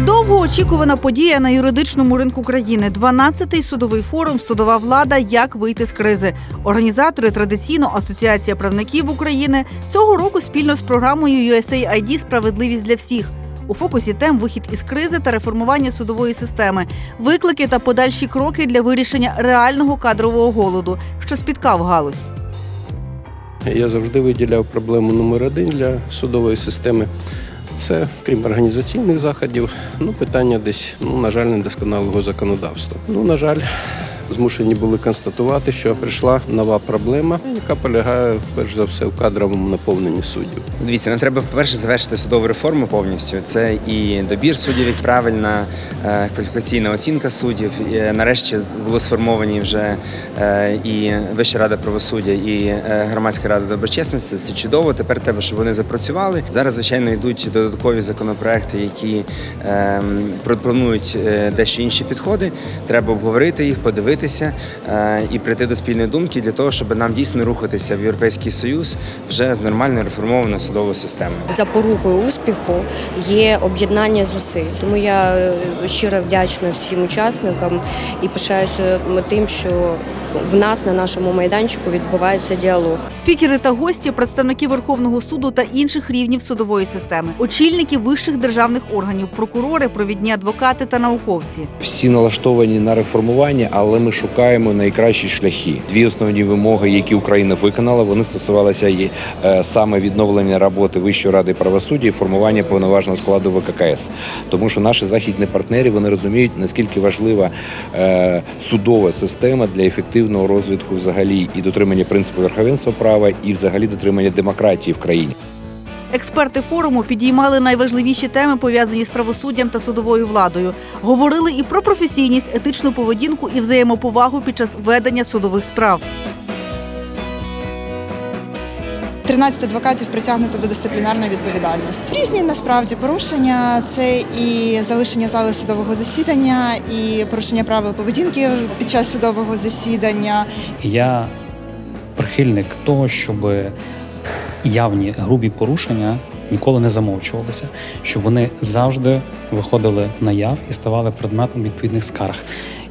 Довгоочікувана подія на юридичному ринку країни. 12-й судовий форум Судова влада. Як вийти з кризи. Організатори традиційно Асоціація правників України цього року спільно з програмою USAID Справедливість для всіх. У фокусі тем вихід із кризи та реформування судової системи, виклики та подальші кроки для вирішення реального кадрового голоду, що спіткав галузь. Я завжди виділяв проблему номер один для судової системи. Це крім організаційних заходів, ну питання десь, ну на жаль, недосконалого законодавства. Ну на жаль, змушені були констатувати, що прийшла нова проблема, яка полягає перш за все в кадровому наповненні суддів. Дивіться, нам треба по-перше завершити судову реформу повністю. Це і добір суддів, і правильна е, кваліфікаційна оцінка суддів. І, е, нарешті були сформовані вже е, і Вища рада правосуддя, і громадська рада доброчесності. Це чудово. Тепер треба, щоб вони запрацювали. Зараз, звичайно, йдуть додаткові законопроекти, які е, пропонують дещо інші підходи. Треба обговорити їх, подивитися е, і прийти до спільної думки для того, щоб нам дійсно рухатися в Європейський Союз вже з нормальною реформованою судовою системою. Запорукою успіху є об'єднання зусиль. Тому я е, щиро вдячна всім учасникам і пишаюся тим, що в нас на нашому майданчику відбувається діалог. Спікери та гості, представники Верховного суду та інших рівнів судової системи, очільники вищих державних органів, прокурори, провідні адвокати та науковці. Всі налаштовані на реформування, але ми шукаємо найкращі шляхи. Дві основні вимоги, які Україна виконала, вони стосувалися і, е, саме відновлення роботи Вищої ради правосуддя і формування повноважного складу ВККС. Тому що наші західні партнери вони розуміють наскільки важлива е, судова система для ефективного розвитку взагалі і дотримання принципу верховенства права, і взагалі дотримання демократії в країні. Експерти форуму підіймали найважливіші теми, пов'язані з правосуддям та судовою владою. Говорили і про професійність, етичну поведінку і взаємоповагу під час ведення судових справ. 13 адвокатів притягнуто до дисциплінарної відповідальності. Різні насправді порушення це і залишення зали судового засідання, і порушення правил поведінки під час судового засідання. Я прихильник того, щоб явні грубі порушення ніколи не замовчувалися, щоб вони завжди виходили на яв і ставали предметом відповідних скарг.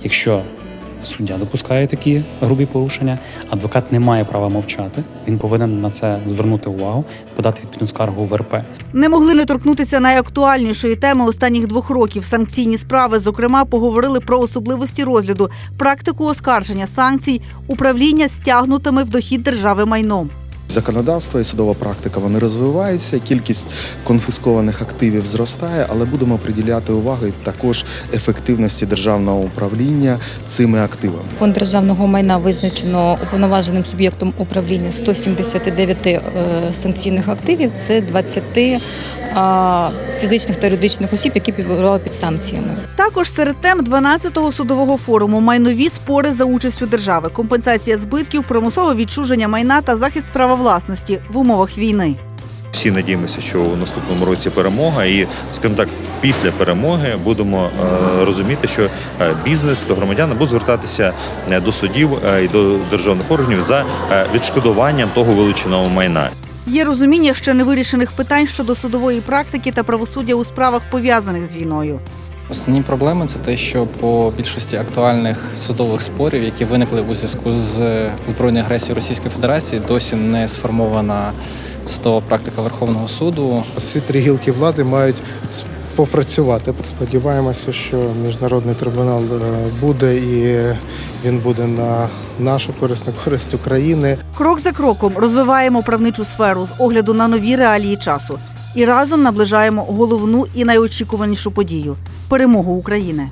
Якщо суддя допускає такі грубі порушення, адвокат не має права мовчати. Він повинен на це звернути увагу, подати відповідну скаргу в РП. Не могли не торкнутися найактуальнішої теми останніх двох років санкційні справи. Зокрема, поговорили про особливості розгляду, практику оскарження санкцій, управління стягнутими в дохід держави майном. Законодавство і судова практика вони розвиваються, кількість конфіскованих активів зростає, але будемо приділяти увагу також ефективності державного управління цими активами. Фонд державного майна визначено уповноваженим суб'єктом управління 179 е, санкційних активів. Це 20 е, фізичних та юридичних осіб, які підбирали під санкціями. Також серед тем 12-го судового форуму майнові спори за участю держави, компенсація збитків, примусове відчуження майна та захист права власності в умовах війни. Всі надіємося, що у наступному році перемога, і скажімо так, після перемоги будемо е, розуміти, що е, бізнес та громадяни будуть звертатися е, до судів е, і до державних органів за відшкодуванням того вилученого майна. Є розуміння ще невирішених питань щодо судової практики та правосуддя у справах пов'язаних з війною. Основні проблеми це те, що по більшості актуальних судових спорів, які виникли у зв'язку з збройною агресією Російської Федерації, досі не сформована судова практика Верховного суду. Ці три гілки влади мають попрацювати. Сподіваємося, що міжнародний трибунал е, буде і він буде на нашу користь, на користь України. Крок за кроком розвиваємо правничу сферу з огляду на нові реалії часу і разом наближаємо головну і найочікуванішу подію перемогу України.